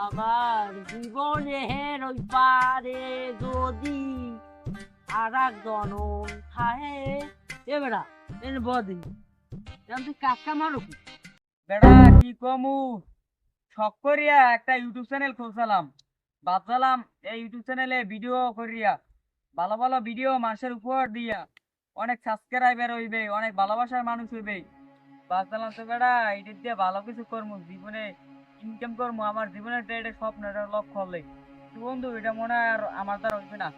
আমার জীবনের ওই পারে যদি আর এক জনম থাহে এ বেড়া এনে বদি তুই কাকা মারো কি? বেড়া, কি কমু? শখ করিয়া একটা ইউটিউব চ্যানেল খুলছিলাম। ভাবছিলাম এই ইউটিউব চ্যানেলে ভিডিও করিয়া, ভালো ভালো ভিডিও মানুষের উপহার দিয়া অনেক সাবস্ক্রাইবার হইবে, অনেক ভালোবাসার মানুষ হইবে। ভাবছিলাম তো বেড়া এটা দিয়ে ভালো কিছু করব জীবনে ইনকাম করব আমার জীবনের তো এটা স্বপ্ন এটা লক্ষ্য হলে তো বন্ধু এটা মনে হয় আর আমার দ্বারা হইবে না।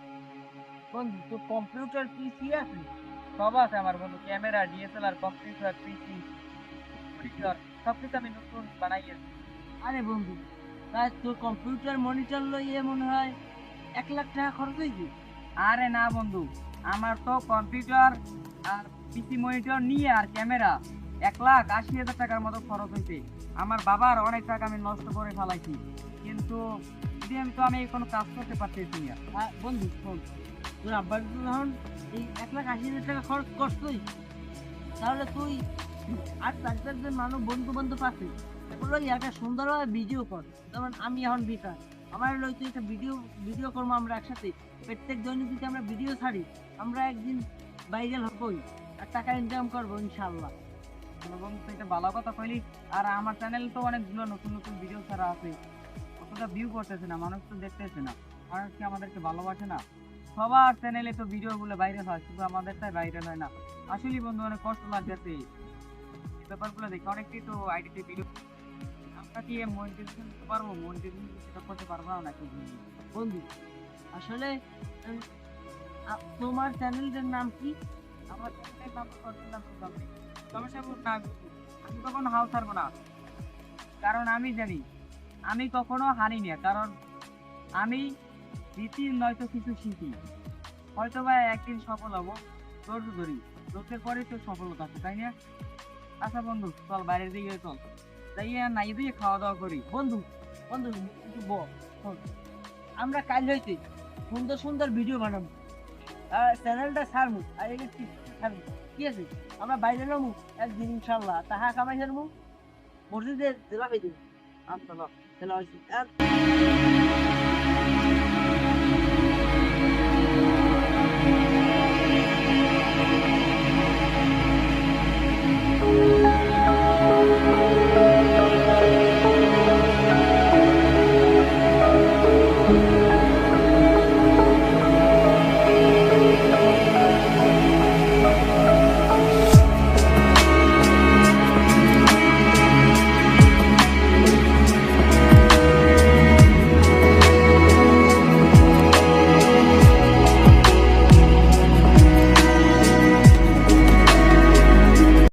বন্ধু তোর কম্পিউটার পিসি আছে? সব আছে আমার বন্ধু camera DSLR computer PC monitor সব কিছু আমি নতুন বানাইয়েছি আরে বন্ধু তাই তোর কম্পিউটার মনিটর লইয়ে মনে হয় এক লাখ টাকা খরচ হয়েছে আরে না বন্ধু আমার তো কম্পিউটার আর পিসি মনিটর নিয়ে আর ক্যামেরা এক লাখ আশি হাজার টাকার মতো খরচ হয়েছে আমার বাবার অনেক টাকা আমি নষ্ট করে ফেলাইছি। কিন্তু আমি তো আমি কোনো কাজ করতে পারতেছি না। বন্ধু, শোন। তোর আব্বার যখন এই এক লাখ আশি হাজার টাকা খরচ করছই। তাহলে তুই আর চার চারজন মানুষ বন্ধু বান্ধব আছে ওগুলো একটা সুন্দরভাবে ভিডিও কর। যেমন আমি এখন বেকার। আমার লই তুই একটা ভিডিও ভিডিও করব আমরা একসাথে। প্রত্যেক দৈনিক যদি আমরা ভিডিও ছাড়ি, আমরা একদিন ভাইরাল হবই। আর টাকা ইনকাম করব ইনশাল্লাহ এবং একটা ভালো কথা কইলি। আর আমার চ্যানেল তো অনেকগুলো নতুন নতুন ভিডিও ছাড়া আছে। অতটা ভিউ করতেছে না, মানুষ তো দেখতেছে না। মানুষ আমাদেরকে ভালোবাসে না? সবার চ্যানেলে তো ভিডিও গুলো ভাইরাল হয়, শুধু আমাদেরটাই ভাইরাল হয় না। আসলে বন্ধু, অনেক কষ্ট লাগতেছে। ব্যাপারগুলো দেখে অনেকেই তো আইডিতে ভিডিও আমরা কি মনিটাইজেশন করতে পারব? মনিটাইজেশন সেটা করতে পারব না নাকি? বন্ধু, আসলে তোমার চ্যানেলটার নাম কি? আমার চ্যানেলের নাম তো করছিলাম হোক না আমি কখনো হাল ছাড়বো না। কারণ আমি জানি, আমি কখনো হারি না, কারণ আমি রীতি নয়তো কিছু শিখি হয়তো বা একদিন সফল হব, ধৈর্য ধরি লোকের পরে তো সফলতা আছে, তাই না? আচ্ছা বন্ধু, চল বাইরের দিকে চল। তাই নাই দিয়ে খাওয়া দাওয়া করি। বন্ধু বন্ধু আমরা কাল হইতে সুন্দর সুন্দর ভিডিও বানাবো। আর চ্যানেলটা ছাড়বো, আর ছাড়বো ঠিক আছে? আমরা বাইরে নামু একদিন ইনশাল্লাহ। তাহা কামাই ছাড়বো মসজিদের দেবা খাই দেবো আচ্ছা। তাহলে হয়েছে